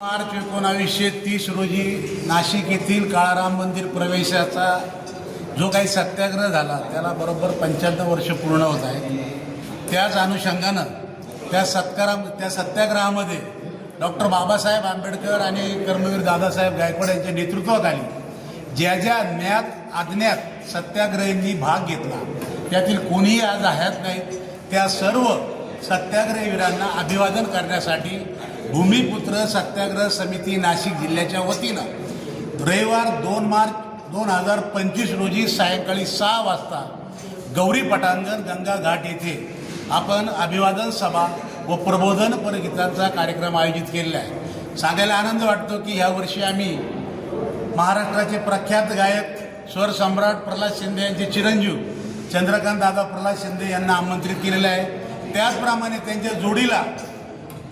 मार्च एकोणावीसशे तीस रोजी नाशिक येथील काळाराम मंदिर प्रवेशाचा जो काही सत्याग्रह झाला त्याला बरोबर पंच्याण्णव वर्ष पूर्ण होत आहे. त्याच अनुषंगानं त्या सत्कारा त्या सत्याग्रहामध्ये डॉक्टर बाबासाहेब आंबेडकर आणि कर्मवीर दादासाहेब गायकवाड यांच्या नेतृत्वाखाली ज्या ज्या ज्ञात अज्ञात सत्याग्रहींनी भाग घेतला त्यातील कोणीही आज हयात नाहीत त्या सर्व सत्याग्रहीवीरांना अभिवादन करण्यासाठी भूमिपुत्र सत्याग्रह समिती नाशिक जिल्ह्याच्या वतीनं रविवार दोन मार्च दोन हजार पंचवीस रोजी सायंकाळी सहा वाजता गौरी पटांगण गंगा घाट येथे आपण अभिवादन सभा व प्रबोधन परगीतांचा कार्यक्रम आयोजित केलेला आहे. सांगायला आनंद वाटतो की ह्यावर्षी आम्ही महाराष्ट्राचे प्रख्यात गायक स्वर सम्राट प्रल्हाद शिंदे यांचे चिरंजीव चंद्रकांत दादा प्रल्हाद शिंदे यांना आमंत्रित केलेलं आहे. त्याचप्रमाणे त्यांच्या जोडीला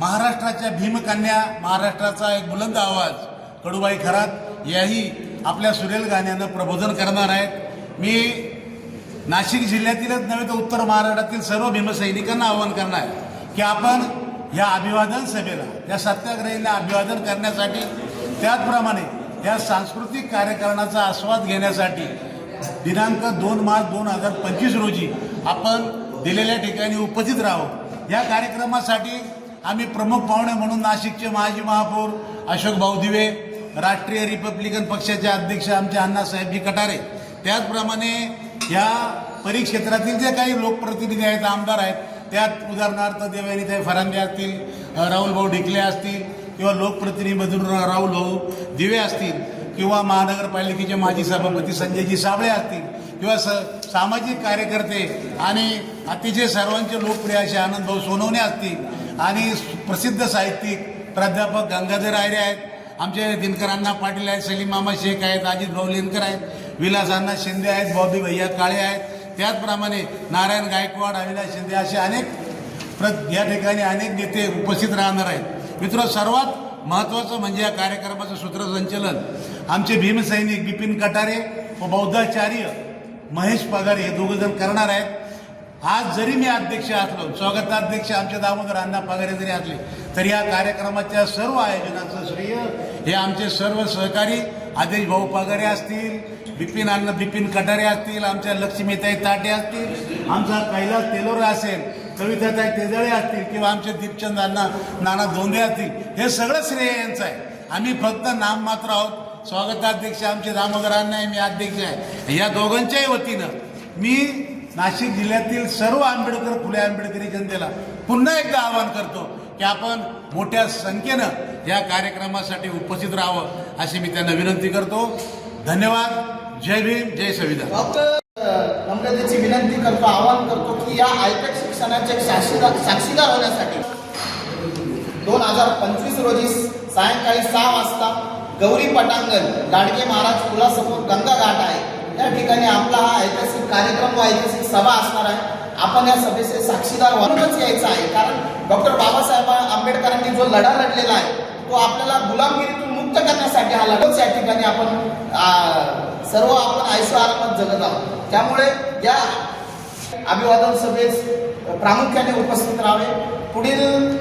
महाराष्ट्राच्या भीमकन्या महाराष्ट्राचा एक बुलंद आवाज कडूबाई खरात याही आपल्या सुरेल गाण्यानं प्रबोधन करणार आहेत. मी नाशिक जिल्ह्यातीलच नव्हे तर उत्तर महाराष्ट्रातील सर्व भीमसैनिकांना आवाहन करणार आहे की आपण या अभिवादन सभेला या सत्याग्रहींना अभिवादन करण्यासाठी त्याचप्रमाणे या सांस्कृतिक कार्यक्रमाचा आस्वाद घेण्यासाठी दिनांक दोन मार्च दोन हजार पंचवीस रोजी आपण दिलेल्या ठिकाणी उपस्थित राहू. या कार्यक्रमासाठी आम्ही प्रमुख पाहुणे म्हणून नाशिकचे माजी महापौर अशोक भाऊ दिवे राष्ट्रीय रिपब्लिकन पक्षाचे अध्यक्ष आमचे अण्णासाहेबजी कटारे. त्याचप्रमाणे या परिक्षेत्रातील जे काही लोकप्रतिनिधी आहेत आमदार आहेत त्यात उदाहरणार्थ देवयानीताई फरांदे असतील राहुल भाऊ ढिकले असतील किंवा लोकप्रतिनिधीमधून राहुल भाऊ दिवे असतील किंवा महानगरपालिकेचे माजी सभापती संजयजी साबळे असतील किंवा स सामाजिक कार्यकर्ते आणि अतिशय सर्वांचे लोकप्रिय असे आनंद भाऊ सोनवणे असतील आणि प्रसिद्ध साहित्यिक प्राध्यापक गंगाधर आयरे आहेत. आमचे दिनकरांना पाटील आहेत सलीम मामा शेख आहेत अजित भाऊ लेनकर आहेत विलासांना शिंदे आहेत बॉबी भैया काळे आहेत. त्याचप्रमाणे नारायण गायकवाड अविनाश शिंदे असे अनेक प्र या ठिकाणी अनेक नेते उपस्थित राहणार आहेत. मित्र सर्वात महत्त्वाचं म्हणजे या कार्यक्रमाचं सूत्रसंचलन. आमचे भीमसैनिक बिपिन कटारे व बौद्धाचार्य महेश पगारे हे दोघंजण करणार आहेत. आज जरी मी अध्यक्ष असलो स्वागताध्यक्ष आमचे दामोदर अण्णा पगारे जरी असले तरी या कार्यक्रमाच्या सर्व आयोजनाचं श्रेय हे आमचे सर्व सहकारी आदेश भाऊ पगारे असतील बिपिन अण्णा बिपिन कटारे असतील आमच्या लक्ष्मीताई ताटे असतील आमचा कैलास तेलोरा असेल कविताताई तेजळे असतील किंवा आमचे दीपचंद अण्णा नाना धोंदे असतील हे सगळं श्रेय यांचं आहे. आम्ही फक्त नाम मात्र आहोत. स्वागताध्यक्ष आमचे दामोदर अण्णा आहे मी अध्यक्ष आहे. या दोघांच्याही वतीनं मी नाशिक जिल्ह्यातील सर्व आंबेडकर फुले आंबेडकरी जनतेला पुन्हा एकदा आवाहन करतो की आपण मोठ्या संख्येनं या कार्यक्रमासाठी उपस्थित राहावं अशी मी त्यांना विनंती करतो. धन्यवाद. जय भीम जय संविधान. नम्रतेची विनंती करतो आवाहन करतो की या आयपॅक शिक्षणाचे साक्षीदार साक्षीदार होण्यासाठी दोन हजार पंचवीस रोजी सायंकाळी सहा वाजता गौरी पटांगण गाडगे महाराज पुलासमोर गंगा घाट आहे. या ठिकाणी आपला हा ऐतिहासिक कार्यक्रम व ऐतिहासिक सभा असणार आहे. आपण या सभेचे साक्षीदार म्हणूनच यायचं आहे. कारण डॉक्टर बाबासाहेब आंबेडकरांनी जो लढा लढलेला आहे तो आपल्याला गुलामगिरीतून मुक्त करण्यासाठी हा लढाच या ठिकाणी आपण सर्व आपण आयुष्य आरामात जगत आहोत. त्यामुळे या अभिवादन सभेस प्रामुख्याने उपस्थित राहावे. पुढील